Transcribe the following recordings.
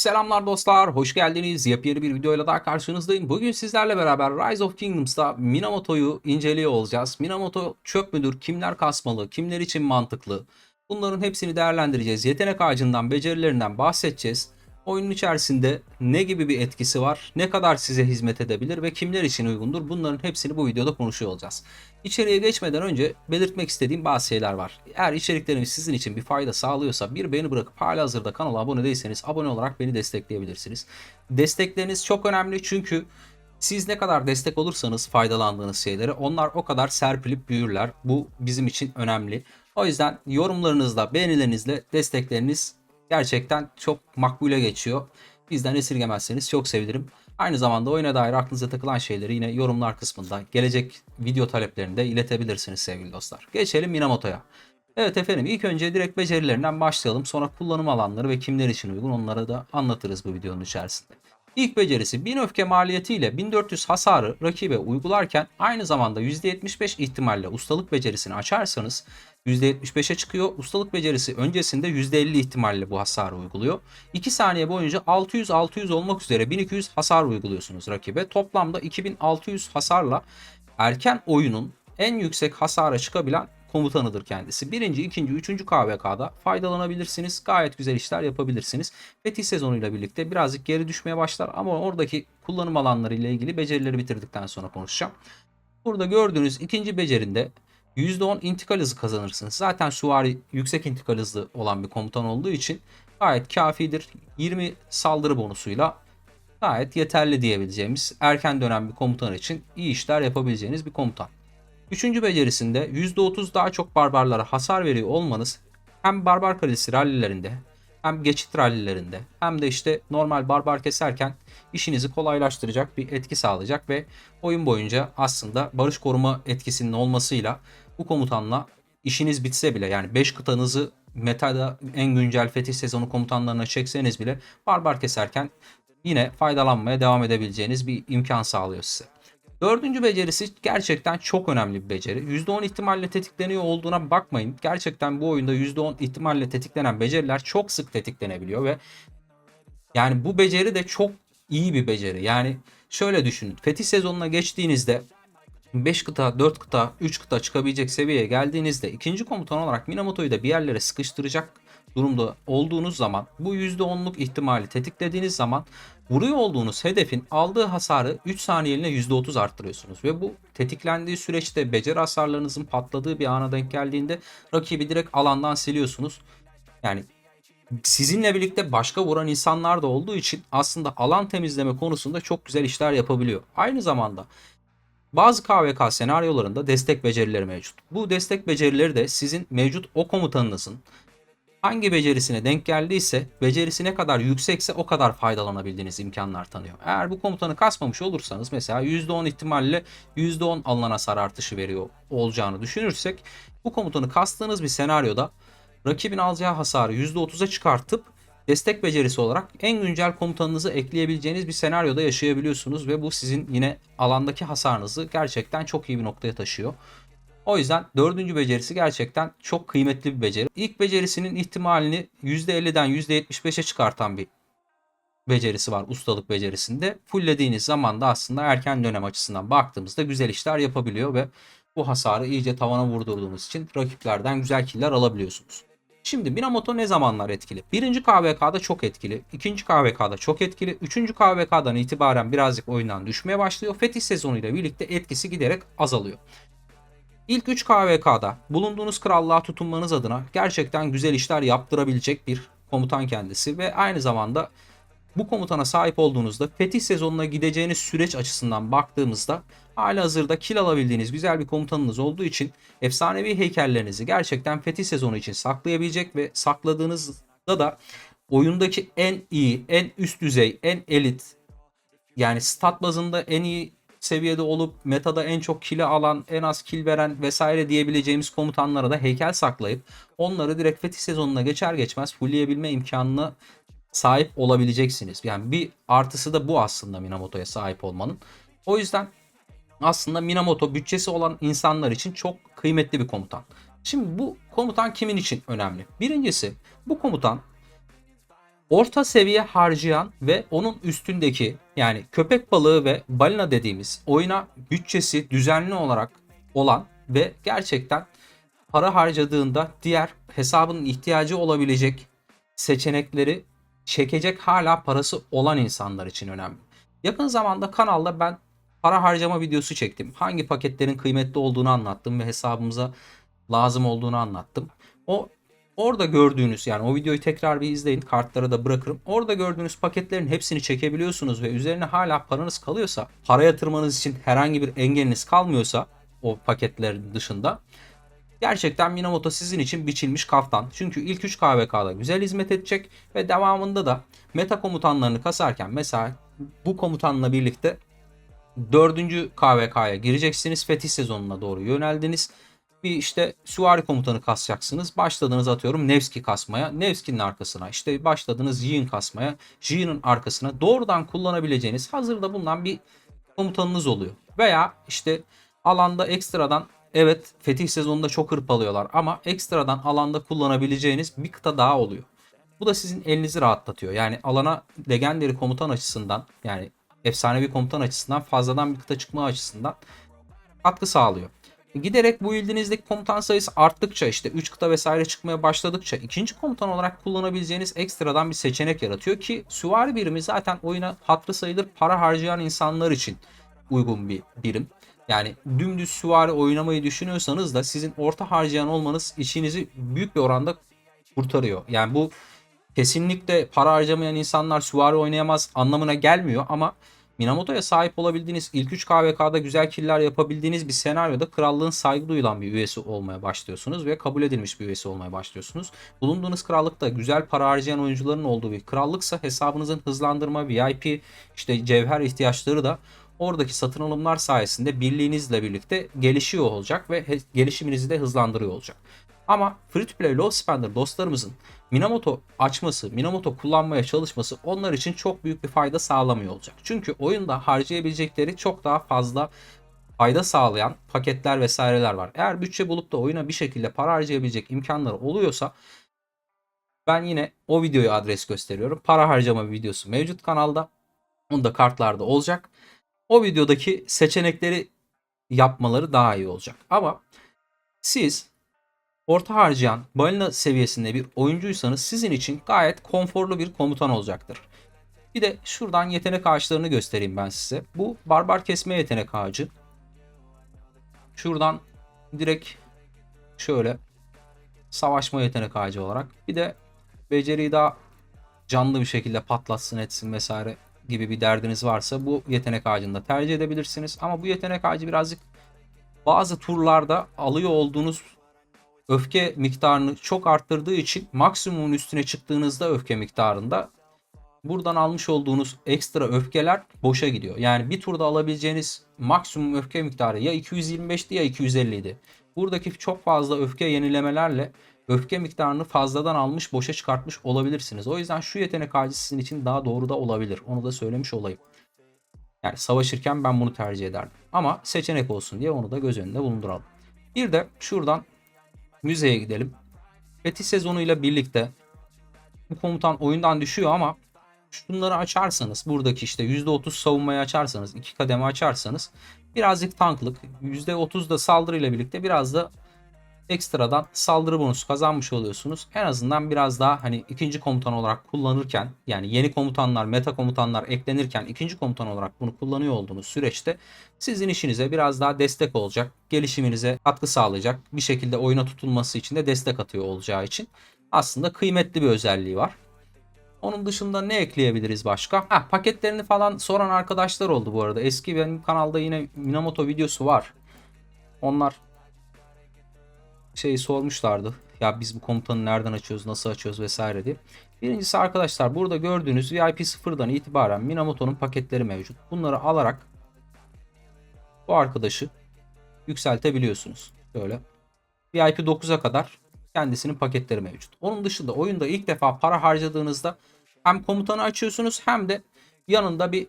Selamlar dostlar, hoş geldiniz. Yepyeni bir videoyla daha karşınızdayım. Bugün sizlerle beraber Rise of Kingdoms'ta Minamoto'yu inceliyor olacağız. Minamoto çöp müdür, kimler kasmalı, kimler için mantıklı? Bunların hepsini değerlendireceğiz. Yetenek ağacından, becerilerinden bahsedeceğiz. Oyunun içerisinde ne gibi bir etkisi var, ne kadar size hizmet edebilir ve kimler için uygundur bunların hepsini bu videoda konuşuyor olacağız. İçeriye geçmeden önce belirtmek istediğim bazı şeyler var. Eğer içeriklerimiz sizin için bir fayda sağlıyorsa bir beğeni bırakıp hala hazırda kanala abone değilseniz abone olarak beni destekleyebilirsiniz. Destekleriniz çok önemli çünkü siz ne kadar destek olursanız faydalandığınız şeyleri onlar o kadar serpilip büyürler. Bu bizim için önemli. O yüzden yorumlarınızla, beğenilerinizle destekleriniz gerçekten çok makbule geçiyor. Bizden esirgemezseniz çok sevinirim. Aynı zamanda oyuna dair aklınıza takılan şeyleri yine yorumlar kısmında gelecek video taleplerinde iletebilirsiniz sevgili dostlar. Geçelim Minamoto'ya. Evet efendim ilk önce direkt becerilerinden başlayalım. Sonra kullanım alanları ve kimler için uygun onları da anlatırız bu videonun içerisinde. İlk becerisi 1000 öfke maliyetiyle 1400 hasarı rakibe uygularken aynı zamanda %75 ihtimalle ustalık becerisini açarsanız %75'e çıkıyor. Ustalık becerisi öncesinde %50 ihtimalle bu hasarı uyguluyor. 2 saniye boyunca 600-600 olmak üzere 1200 hasar uyguluyorsunuz rakibe. Toplamda 2600 hasarla erken oyunun en yüksek hasara çıkabilen komutanıdır kendisi. Birinci, ikinci, üçüncü KVK'da faydalanabilirsiniz. Gayet güzel işler yapabilirsiniz. Fetih sezonuyla birlikte birazcık geri düşmeye başlar ama oradaki kullanım alanları ile ilgili becerileri bitirdikten sonra konuşacağım. Burada gördüğünüz ikinci becerinde %10 intikal hızı kazanırsınız. Zaten süvari yüksek intikal hızlı olan bir komutan olduğu için gayet kafidir. 20 saldırı bonusuyla gayet yeterli diyebileceğimiz erken dönem bir komutan için iyi işler yapabileceğiniz bir komutan. Üçüncü becerisinde %30 daha çok barbarlara hasar veriyor olmanız hem barbar kalesi rallilerinde hem geçit rallilerinde hem de işte normal barbar keserken işinizi kolaylaştıracak bir etki sağlayacak ve oyun boyunca aslında barış koruma etkisinin olmasıyla bu komutanla işiniz bitse bile yani 5 kıtanızı metada en güncel fetih sezonu komutanlarına çekseniz bile barbar keserken yine faydalanmaya devam edebileceğiniz bir imkan sağlıyor size. Dördüncü becerisi gerçekten çok önemli bir beceri. %10 ihtimalle tetikleniyor olduğuna bakmayın. Gerçekten bu oyunda %10 ihtimalle tetiklenen beceriler çok sık tetiklenebiliyor ve yani bu beceri de çok iyi bir beceri. Yani şöyle düşünün. Fetih sezonuna geçtiğinizde 5 kıta, 4 kıta, 3 kıta çıkabilecek seviyeye geldiğinizde ikinci komutan olarak Minamoto'yu da bir yerlere sıkıştıracak durumda olduğunuz zaman bu %10'luk ihtimali tetiklediğiniz zaman vuruyor olduğunuz hedefin aldığı hasarı 3 saniyeliğine %30 arttırıyorsunuz. Ve bu tetiklendiği süreçte beceri hasarlarınızın patladığı bir ana denk geldiğinde rakibi direkt alandan siliyorsunuz. Yani sizinle birlikte başka vuran insanlar da olduğu için aslında alan temizleme konusunda çok güzel işler yapabiliyor. Aynı zamanda bazı KVK senaryolarında destek becerileri mevcut. Bu destek becerileri de sizin mevcut o komutanınızın hangi becerisine denk geldiyse becerisi ne kadar yüksekse o kadar faydalanabildiğiniz imkanlar tanıyor. Eğer bu komutanı kasmamış olursanız mesela %10 ihtimalle %10 alınan hasar artışı veriyor olacağını düşünürsek bu komutanı kastığınız bir senaryoda rakibin alacağı hasarı %30'a çıkartıp destek becerisi olarak en güncel komutanınızı ekleyebileceğiniz bir senaryoda yaşayabiliyorsunuz ve bu sizin yine alandaki hasarınızı gerçekten çok iyi bir noktaya taşıyor. O yüzden dördüncü becerisi gerçekten çok kıymetli bir beceri. İlk becerisinin ihtimalini %50'den %75'e çıkartan bir becerisi var ustalık becerisinde. Fulllediğiniz zaman da aslında erken dönem açısından baktığımızda güzel işler yapabiliyor ve bu hasarı iyice tavana vurdurduğunuz için rakiplerden güzel killer alabiliyorsunuz. Şimdi Minamoto ne zamanlar etkili? Birinci KVK'da çok etkili. ikinci KVK'da çok etkili. Üçüncü KVK'dan itibaren birazcık oyundan düşmeye başlıyor. Fetih sezonuyla birlikte etkisi giderek azalıyor. İlk 3 KVK'da bulunduğunuz krallığa tutunmanız adına gerçekten güzel işler yaptırabilecek bir komutan kendisi ve aynı zamanda bu komutana sahip olduğunuzda fetih sezonuna gideceğiniz süreç açısından baktığımızda hala hazırda kil alabildiğiniz güzel bir komutanınız olduğu için efsanevi heykellerinizi gerçekten fetih sezonu için saklayabilecek ve sakladığınızda da oyundaki en iyi, en üst düzey, en elit yani stat bazında en iyi seviyede olup metada en çok kili alan, en az kil veren vesaire diyebileceğimiz komutanlara da heykel saklayıp onları direkt fetih sezonuna geçer geçmez fullleyebilme imkanına sahip olabileceksiniz. Yani bir artısı da bu aslında Minamoto'ya sahip olmanın. O yüzden aslında Minamoto bütçesi olan insanlar için çok kıymetli bir komutan. Şimdi bu komutan kimin için önemli? Birincisi bu komutan orta seviye harcayan ve onun üstündeki yani köpek balığı ve balina dediğimiz oyuna bütçesi düzenli olarak olan ve gerçekten para harcadığında diğer hesabının ihtiyacı olabilecek seçenekleri çekecek hala parası olan insanlar için önemli. Yakın zamanda kanalda ben para harcama videosu çektim. Hangi paketlerin kıymetli olduğunu anlattım ve hesabımıza lazım olduğunu anlattım. O orada gördüğünüz yani o videoyu tekrar bir izleyin. Kartlara da bırakırım. Orada gördüğünüz paketlerin hepsini çekebiliyorsunuz ve üzerine hala paranız kalıyorsa, para yatırmanız için herhangi bir engeliniz kalmıyorsa o paketlerin dışında Gerçekten Minamoto sizin için biçilmiş kaftan. Çünkü ilk 3 KVK'da güzel hizmet edecek ve devamında da meta komutanlarını kasarken mesela bu komutanla birlikte 4. KVK'ya gireceksiniz. Fetih sezonuna doğru yöneldiniz. Bir işte süvari komutanı kasacaksınız. Başladınız atıyorum Nevski kasmaya. Nevski'nin arkasına işte başladınız Yin kasmaya. Jin'in arkasına doğrudan kullanabileceğiniz hazırda bulunan bir komutanınız oluyor. Veya işte alanda ekstradan evet fetih sezonunda çok hırpalıyorlar ama ekstradan alanda kullanabileceğiniz bir kıta daha oluyor. Bu da sizin elinizi rahatlatıyor. Yani alana legendary komutan açısından yani efsanevi komutan açısından fazladan bir kıta çıkma açısından katkı sağlıyor. Giderek bu ildinizdeki komutan sayısı arttıkça işte 3 kıta vesaire çıkmaya başladıkça ikinci komutan olarak kullanabileceğiniz ekstradan bir seçenek yaratıyor ki süvari birimi zaten oyuna hatırı sayılır para harcayan insanlar için uygun bir birim. Yani dümdüz süvari oynamayı düşünüyorsanız da sizin orta harcayan olmanız işinizi büyük bir oranda kurtarıyor. Yani bu kesinlikle para harcamayan insanlar süvari oynayamaz anlamına gelmiyor ama Minamoto'ya sahip olabildiğiniz ilk 3 KVK'da güzel killer yapabildiğiniz bir senaryoda krallığın saygı duyulan bir üyesi olmaya başlıyorsunuz ve kabul edilmiş bir üyesi olmaya başlıyorsunuz. Bulunduğunuz krallıkta güzel para harcayan oyuncuların olduğu bir krallıksa hesabınızın hızlandırma, VIP, işte cevher ihtiyaçları da oradaki satın alımlar sayesinde birliğinizle birlikte gelişiyor olacak ve gelişiminizi de hızlandırıyor olacak. Ama free to play low spender dostlarımızın Minamoto açması, Minamoto kullanmaya çalışması onlar için çok büyük bir fayda sağlamıyor olacak. Çünkü oyunda harcayabilecekleri çok daha fazla fayda sağlayan paketler vesaireler var. Eğer bütçe bulup da oyuna bir şekilde para harcayabilecek imkanları oluyorsa ben yine o videoyu adres gösteriyorum. Para harcama videosu mevcut kanalda. Onu da kartlarda olacak o videodaki seçenekleri yapmaları daha iyi olacak. Ama siz orta harcayan balina seviyesinde bir oyuncuysanız sizin için gayet konforlu bir komutan olacaktır. Bir de şuradan yetenek ağaçlarını göstereyim ben size. Bu barbar kesme yetenek ağacı. Şuradan direkt şöyle savaşma yetenek ağacı olarak. Bir de beceriyi daha canlı bir şekilde patlatsın etsin vesaire gibi bir derdiniz varsa bu yetenek ağacında tercih edebilirsiniz. Ama bu yetenek ağacı birazcık bazı turlarda alıyor olduğunuz öfke miktarını çok arttırdığı için maksimumun üstüne çıktığınızda öfke miktarında buradan almış olduğunuz ekstra öfkeler boşa gidiyor. Yani bir turda alabileceğiniz maksimum öfke miktarı ya 225'ti ya 250 idi. Buradaki çok fazla öfke yenilemelerle öfke miktarını fazladan almış boşa çıkartmış olabilirsiniz. O yüzden şu yetenek ağacı sizin için daha doğru da olabilir. Onu da söylemiş olayım. Yani savaşırken ben bunu tercih ederdim. Ama seçenek olsun diye onu da göz önünde bulunduralım. Bir de şuradan müzeye gidelim. Fetih sezonuyla birlikte bu komutan oyundan düşüyor ama şunları açarsanız buradaki işte %30 savunmayı açarsanız iki kademe açarsanız birazcık tanklık %30 da saldırıyla birlikte biraz da ekstradan saldırı bonusu kazanmış oluyorsunuz. En azından biraz daha hani ikinci komutan olarak kullanırken yani yeni komutanlar, meta komutanlar eklenirken ikinci komutan olarak bunu kullanıyor olduğunuz süreçte sizin işinize biraz daha destek olacak. Gelişiminize katkı sağlayacak. Bir şekilde oyuna tutulması için de destek atıyor olacağı için aslında kıymetli bir özelliği var. Onun dışında ne ekleyebiliriz başka? Ha, paketlerini falan soran arkadaşlar oldu bu arada. Eski benim kanalda yine Minamoto videosu var. Onlar şey sormuşlardı. Ya biz bu komutanı nereden açıyoruz, nasıl açıyoruz vesaire diye. Birincisi arkadaşlar burada gördüğünüz VIP 0'dan itibaren Minamoto'nun paketleri mevcut. Bunları alarak bu arkadaşı yükseltebiliyorsunuz. Böyle VIP 9'a kadar kendisinin paketleri mevcut. Onun dışında oyunda ilk defa para harcadığınızda hem komutanı açıyorsunuz hem de yanında bir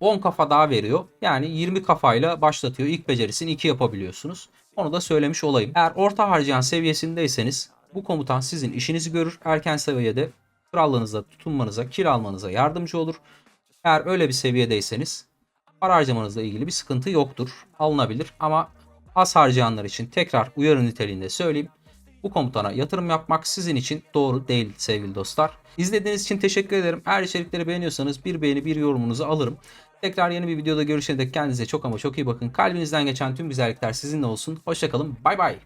10 e, kafa daha veriyor. Yani 20 kafayla başlatıyor. İlk becerisini 2 yapabiliyorsunuz. Onu da söylemiş olayım. Eğer orta harcayan seviyesindeyseniz bu komutan sizin işinizi görür. Erken seviyede krallığınıza tutunmanıza, kil almanıza yardımcı olur. Eğer öyle bir seviyedeyseniz para harcamanızla ilgili bir sıkıntı yoktur. Alınabilir ama az harcayanlar için tekrar uyarı niteliğinde söyleyeyim. Bu komutana yatırım yapmak sizin için doğru değil sevgili dostlar. İzlediğiniz için teşekkür ederim. Eğer içerikleri beğeniyorsanız bir beğeni bir yorumunuzu alırım. Tekrar yeni bir videoda görüşene dek kendinize çok ama çok iyi bakın. Kalbinizden geçen tüm güzellikler sizinle olsun. Hoşçakalın. Bay bay.